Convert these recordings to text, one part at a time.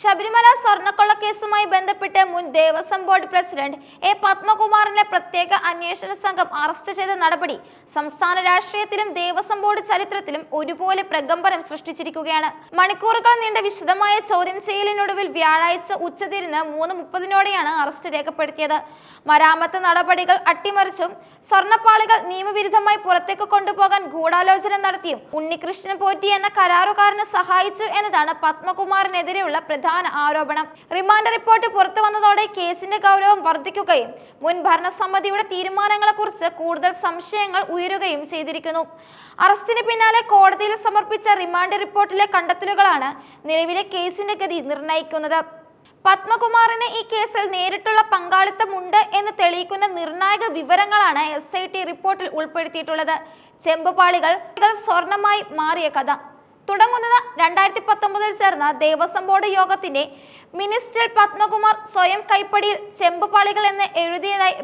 ശബരിമല സ്വർണക്കൊള്ളക്കേസുമായി ബന്ധപ്പെട്ട് മുൻ ദേവസ്വം ബോർഡ് പ്രസിഡന്റ് എ പത്മകുമാറിനെ പ്രത്യേക അന്വേഷണ സംഘം അറസ്റ്റ് ചെയ്ത നടപടി സംസ്ഥാന രാഷ്ട്രീയത്തിലും ദേവസ്വം ബോർഡ് ചരിത്രത്തിലും ഒരുപോലെ പ്രകമ്പനം സൃഷ്ടിച്ചിരിക്കുകയാണ്. മണിക്കൂറുകൾ നീണ്ട വിശദമായ ചോദ്യം ചെയ്യലിനൊടുവിൽ വ്യാഴാഴ്ച ഉച്ചതിരിഞ്ഞ് മൂന്ന് മുപ്പതിനോടെയാണ് അറസ്റ്റ് രേഖപ്പെടുത്തിയത്. മരാമത്ത് നടപടികൾ അട്ടിമറിച്ചും സ്വർണപ്പാളികൾ നിയമവിരുദ്ധമായി പുറത്തേക്ക് കൊണ്ടുപോകാൻ ഗൂഢാലോചന നടത്തിയും ഉണ്ണികൃഷ്ണൻ പോറ്റി എന്ന കരാറുകാരനെ സഹായിച്ചു എന്നതാണ് പത്മകുമാറിനെതിരെയുള്ള പ്രധാന ആരോപണം. റിമാൻഡ് റിപ്പോർട്ട് പുറത്തു വന്നതോടെ കേസിന്റെ ഗൗരവം വർദ്ധിക്കുകയും മുൻ ഭരണസമിതിയുടെ തീരുമാനങ്ങളെക്കുറിച്ച് കൂടുതൽ സംശയങ്ങൾ ഉയരുകയും ചെയ്തിരിക്കുന്നു. അറസ്റ്റിന് പിന്നാലെ കോടതിയിൽ സമർപ്പിച്ച റിമാൻഡ് റിപ്പോർട്ടിലെ കണ്ടെത്തലുകളാണ് നിലവിലെ കേസിന്റെ ഗതി നിർണയിക്കുന്നത്. പത്മകുമാറിന് ഈ കേസിൽ നേരിട്ടുള്ള പങ്കാളിത്തമുണ്ട് എന്ന് തെളിയിക്കുന്ന നിർണായക വിവരങ്ങളാണ് എസ് ഐ ടി റിപ്പോർട്ടിൽ ഉൾപ്പെടുത്തിയിട്ടുള്ളത്. ചെമ്പുപാളികൾ സ്വർണമായി മാറിയ കഥ. തുടങ്ങുന്നത് രണ്ടായിരത്തി പത്തൊമ്പതിൽ ചേർന്ന ദേവസ്വം ബോർഡ് യോഗത്തിന്റെ മിനിസ്റ്റർ പത്മകുമാർ സ്വയം കൈപ്പടിയിൽ ചെമ്പുപാളികൾ എന്ന് എഴുതിയതായി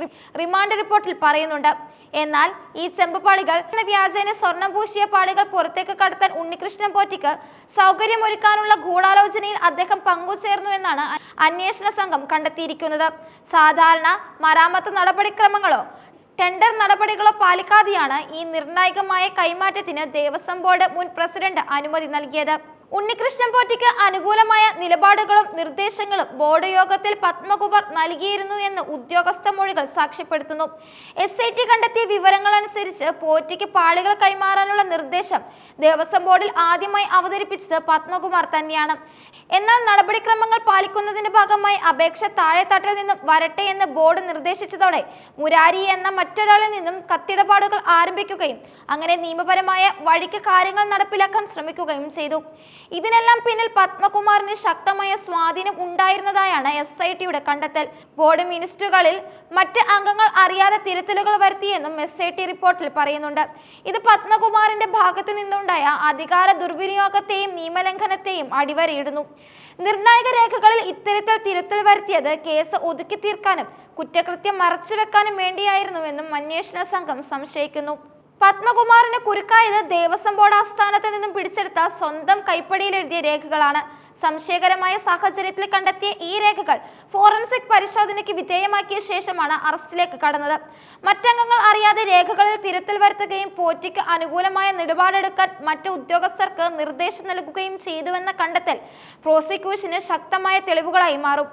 റിമാൻഡ് റിപ്പോർട്ടിൽ പറയുന്നുണ്ട്. എന്നാൽ ഈ ചെമ്പുപാളികൾ വ്യാജേന സ്വർണം പൂശിയ പാളികൾ പുറത്തേക്ക് കടത്താൻ ഉണ്ണികൃഷ്ണൻ പോറ്റിക്ക് സൗകര്യമൊരുക്കാനുള്ള ഗൂഢാലോചനയിൽ അദ്ദേഹം പങ്കുചേർന്നു എന്നാണ് അന്വേഷണ സംഘം കണ്ടെത്തിയിരിക്കുന്നത്. സാധാരണ മരാമത്ത് നടപടിക്രമങ്ങളോ ടെൻഡർ നടപടികളോ പാലിക്കാതെയാണ് ഈ നിർണായകമായ കൈമാറ്റത്തിന് ദേവസ്വം ബോർഡ് മുൻ പ്രസിഡന്റ് അനുമതി നൽകിയത്. ഉണ്ണികൃഷ്ണൻ പോറ്റിക്ക് അനുകൂലമായ നിലപാടുകളും നിർദ്ദേശങ്ങളും ബോർഡ് യോഗത്തിൽ പത്മകുമാർ നൽകിയിരുന്നു എന്ന് ഉദ്യോഗസ്ഥ മൊഴികൾ സാക്ഷ്യപ്പെടുത്തുന്നു. എസ് ഐ ടി കണ്ടെത്തിയ വിവരങ്ങൾ അനുസരിച്ച് പോറ്റിക്ക് പാളികൾ കൈമാറാനുള്ള നിർദ്ദേശം ദേവസ്വം ബോർഡിൽ ആദ്യമായി അവതരിപ്പിച്ചത് പത്മകുമാർ തന്നെയാണ്. എന്നാൽ നടപടിക്രമങ്ങൾ പാലിക്കുന്നതിന്റെ ഭാഗമായി അപേക്ഷ താഴെത്തട്ടിൽ നിന്നും വരട്ടെ എന്ന് ബോർഡ് നിർദ്ദേശിച്ചതോടെ മുരാരി എന്ന മറ്റൊരാളിൽ നിന്നും കത്തിടപാടുകൾ ആരംഭിക്കുകയും അങ്ങനെ നിയമപരമായ വഴിക്ക് കാര്യങ്ങൾ നടപ്പിലാക്കാൻ ശ്രമിക്കുകയും ചെയ്തു. ഇതിനെല്ലാം പിന്നിൽ പത്മകുമാറിന് ശക്തമായ സ്വാധീനം ഉണ്ടായിരുന്നതായാണ് എസ് ഐ ടിയുടെ കണ്ടെത്തൽ. ബോർഡ് മിനിസ്റ്ററുകളിൽ മറ്റ് അംഗങ്ങൾ അറിയാതെ തിരുത്തലുകൾ വരുത്തിയെന്നും എസ് ഐ ടി റിപ്പോർട്ടിൽ പറയുന്നുണ്ട്. ഇത് പത്മകുമാറിന്റെ ഭാഗത്തു നിന്നുണ്ടായ അധികാര ദുർവിനിയോഗത്തെയും നിയമലംഘനത്തെയും അടിവരയിടുന്നു. നിർണായക രേഖകളിൽ ഇത്തരത്തിൽ തിരുത്തൽ വരുത്തിയത് കേസ് ഒതുക്കി തീർക്കാനും കുറ്റകൃത്യം മറച്ചുവെക്കാനും വേണ്ടിയായിരുന്നുവെന്നും അന്വേഷണ സംഘം സംശയിക്കുന്നു. പത്മകുമാറിന് കുരുക്കായത് ദേവസ്വം ബോർഡ് ആസ്ഥാനത്ത് നിന്നും പിടിച്ചെടുത്ത സ്വന്തം കൈപ്പടിയിൽ എഴുതിയ രേഖകളാണ്. സംശയകരമായ സാഹചര്യത്തിൽ കണ്ടെത്തിയ ഈ രേഖകൾ ഫോറൻസിക് പരിശോധനയ്ക്ക് വിധേയമാക്കിയ ശേഷമാണ് അറസ്റ്റിലേക്ക് കടന്നത്. മറ്റംഗങ്ങൾ അറിയാതെ രേഖകളിൽ തിരുത്തൽ വരുത്തുകയും പോറ്റിക്ക് അനുകൂലമായ നിലപാടെടുക്കാൻ മറ്റു ഉദ്യോഗസ്ഥർക്ക് നിർദ്ദേശം നൽകുകയും ചെയ്തുവെന്ന കണ്ടെത്തൽ പ്രോസിക്യൂഷന് ശക്തമായ തെളിവുകളായി മാറും.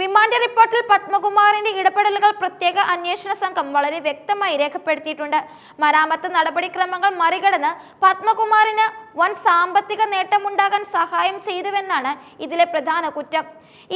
റിമാൻഡ് റിപ്പോർട്ടിൽ പത്മകുമാറിന്റെ ഇടപെടലുകൾ പ്രത്യേക അന്വേഷണ സംഘം വളരെ വ്യക്തമായി രേഖപ്പെടുത്തിയിട്ടുണ്ട്. മരാമത്ത് നടപടിക്രമങ്ങൾ മറികടന്ന് പത്മകുമാറിന് വൻ സാമ്പത്തിക നേട്ടമുണ്ടാകാൻ സഹായം ചെയ്തുവെന്നാണ് ഇതിലെ പ്രധാന കുറ്റം.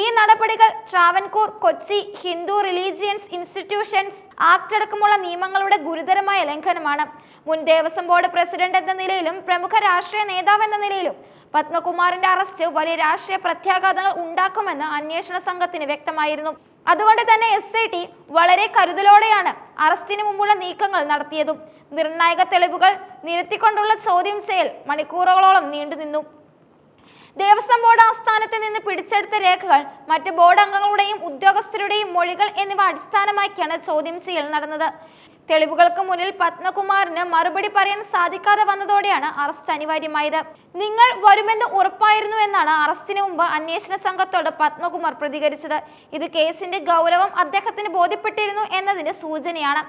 ഈ നടപടികൾ Travancore Cochin Hindu religions institutions act അടക്കമുള്ള നിയമങ്ങളുടെ ഗുരുതരമായ ലംഘനമാണ്. മുൻ ദേവസ്വം ബോർഡ് പ്രസിഡന്റ് എന്ന നിലയിലും പ്രമുഖ രാഷ്ട്രീയ നേതാവ് എന്ന നിലയിലും പത്മകുമാറിന്റെ അറസ്റ്റ് വലിയ രാഷ്ട്രീയ പ്രത്യാഘാതങ്ങൾ ഉണ്ടാക്കുമെന്ന് അന്വേഷണ സംഘത്തിന് വ്യക്തമായിരുന്നു. അതുകൊണ്ട് തന്നെ എസ് ഐ ടി വളരെ കരുതലോടെയാണ് അറസ്റ്റിന് മുമ്പുള്ള നീക്കങ്ങൾ നടത്തിയതും. നിർണായക തെളിവുകൾ നിരത്തിക്കൊണ്ടുള്ള ചോദ്യം ചെയ്യൽ മണിക്കൂറുകളോളം നീണ്ടുനിന്നു ദേവസ്വം ബോർഡ് ആസ്ഥാനത്ത് നിന്ന് പിടിച്ചെടുത്ത രേഖകൾ മറ്റ് ബോർഡ് അംഗങ്ങളുടെയും ഉദ്യോഗസ്ഥരുടെയും മൊഴികൾ എന്നിവ അടിസ്ഥാനമാക്കിയാണ് ചോദ്യം ചെയ്യൽ നടന്നത്. തെളിവുകൾക്ക് മുന്നിൽ പത്മകുമാറിന് മറുപടി പറയാൻ സാധിക്കാതെ വന്നതോടെയാണ് അറസ്റ്റ് അനിവാര്യമായത്. നിങ്ങൾ വരുമെന്ന് ഉറപ്പായിരുന്നു എന്നാണ് അറസ്റ്റിന് മുമ്പ് അന്വേഷണ സംഘത്തോട് പത്മകുമാർ പ്രതികരിച്ചത്. ഇത് കേസിന്റെ ഗൗരവം അദ്ദേഹത്തിന് ബോധ്യപ്പെട്ടിരുന്നു എന്നതിന്റെ സൂചനയാണ്.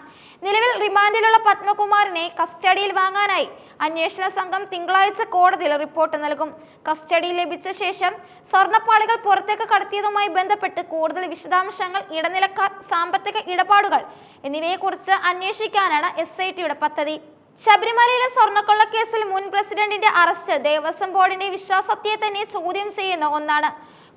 നിലവിൽ റിമാൻഡിലുള്ള പത്മകുമാറിനെ കസ്റ്റഡിയിൽ വാങ്ങാനായി അന്വേഷണ സംഘം തിങ്കളാഴ്ച കോടതിയിൽ റിപ്പോർട്ട് നൽകും. കസ്റ്റഡി ലഭിച്ച ശേഷം സ്വർണപ്പാളികൾ പുറത്തേക്ക് കടത്തിയതുമായി ബന്ധപ്പെട്ട് കൂടുതൽ വിശദാംശങ്ങൾ ഇടനിലക്കാർ സാമ്പത്തിക ഇടപാടുകൾ എന്നിവയെക്കുറിച്ച് അന്വേഷിക്കാനാണ് എസ് ഐ ടിയുടെ പദ്ധതി. ശബരിമലയിലെ സ്വർണക്കൊള്ളക്കേസിൽ മുൻ പ്രസിഡന്റിന്റെ അറസ്റ്റ് ദേവസ്വം ബോർഡിന്റെ വിശ്വാസത്തെ തന്നെ ചോദ്യം ചെയ്യുന്ന ഒന്നാണ്.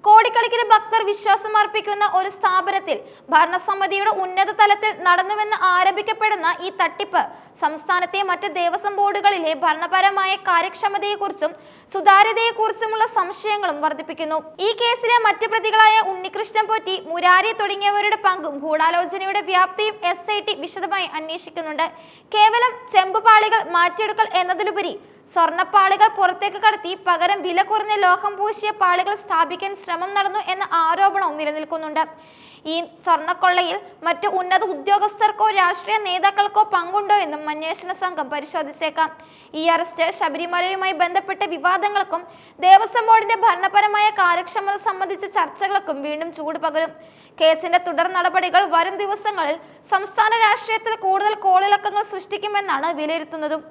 കോടിക്കണക്കിന് ഭക്തർ വിശ്വാസം അർപ്പിക്കുന്ന ഒരു സ്ഥാപനത്തിൽ ഭരണസമിതിയുടെ ഉന്നത തലത്തിൽ നടന്നുവെന്ന് ആരോപിക്കപ്പെടുന്ന ഈ തട്ടിപ്പ് സംസ്ഥാനത്തെ മറ്റ് ദേവസ്വം ബോർഡുകളിലെ ഭരണപരമായ കാര്യക്ഷമതയെക്കുറിച്ചും സുതാര്യതയെക്കുറിച്ചുമുള്ള സംശയങ്ങളും വർദ്ധിപ്പിക്കുന്നു. ഈ കേസിലെ മറ്റ് പ്രതികളായ ഉണ്ണികൃഷ്ണൻ പോറ്റി മുരാരി തുടങ്ങിയവരുടെ പങ്കും ഗൂഢാലോചനയുടെ വ്യാപ്തിയും എസ് ഐ ടി വിശദമായി അന്വേഷിക്കുന്നുണ്ട്. കേവലം ചെമ്പുപാളികൾ മാറ്റിയെടുക്കൽ എന്നതിലുപരി സ്വർണപ്പാളികൾ പുറത്തേക്ക് കടത്തി പകരം വില കുറഞ്ഞ ലോഹം പൂശിയ പാളികൾ സ്ഥാപിക്കാൻ ശ്രമം നടന്നു എന്ന ആരോപണവും നിലനിൽക്കുന്നുണ്ട്. ഈ സ്വർണക്കൊള്ളയിൽ മറ്റ് ഉന്നത ഉദ്യോഗസ്ഥർക്കോ രാഷ്ട്രീയ നേതാക്കൾക്കോ പങ്കുണ്ടോ എന്നും അന്വേഷണ സംഘം പരിശോധിച്ചേക്കാം. ഈ അറസ്റ്റ് ശബരിമലയുമായി ബന്ധപ്പെട്ട വിവാദങ്ങൾക്കും ദേവസ്വം ബോർഡിന്റെ ഭരണപരമായ കാര്യക്ഷമത സംബന്ധിച്ച ചർച്ചകൾക്കും വീണ്ടും ചൂട് പകരും. കേസിന്റെ തുടർ നടപടികൾ വരും ദിവസങ്ങളിൽ സംസ്ഥാന രാഷ്ട്രീയത്തിൽ കൂടുതൽ കോളിളക്കങ്ങൾ സൃഷ്ടിക്കുമെന്നാണ് വിലയിരുത്തുന്നതും.